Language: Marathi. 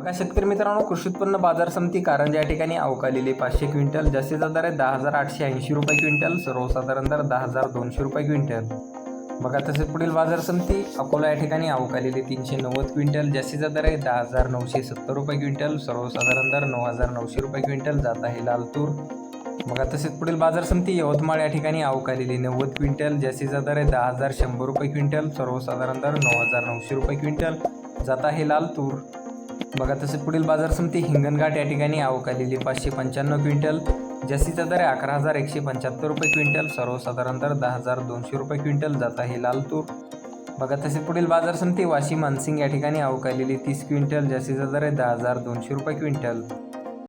बघा शेतकरी मित्रांनो कृषी उत्पन्न बाजार समिती कारंजा या ठिकाणी अवकालेली पाचशे क्विंटल जास्तीत दर आहे दहा हजार आठशे ऐंशी रुपये क्विंटल सर्वसाधारण दर दहा हजार दोनशे रुपये क्विंटल. बघा तसेच पुढील बाजार समिती अकोला या ठिकाणी अवकालेली तीनशे नव्वद क्विंटल जास्तीचा दर आहे दहा हजार नऊशे सत्तर रुपये क्विंटल सर्वसाधारण दर नऊ हजार नऊशे रुपये क्विंटल जात आहे लाल तूर बघा तसेच पुढील बाजार समिती यवतमाळ या ठिकाणी अवकालेले नव्वद क्विंटल जास्तीचा दर आहे दहा हजार शंभर रुपये क्विंटल सर्वसाधारण दर नऊ हजार नऊशे रुपये क्विंटल जात आहे लाल तूर बघा तसे पुढील बाजार समिती हिंगणघाट या ठिकाणी आवक आलेली पाचशे पंच्याण्णव क्विंटल जसीचा दर आहे अकरा हजार एकशे पंच्याहत्तर रुपये क्विंटल सर्वसाधारण दर दहा हजार दोनशे रुपये क्विंटल जात आहे लाल तूर बघा तसेच पुढील बाजार समिती वाशी मानसिंग या ठिकाणी आवक आलेली तीस क्विंटल जसीचा दर आहे दहा हजार दोनशे रुपये क्विंटल.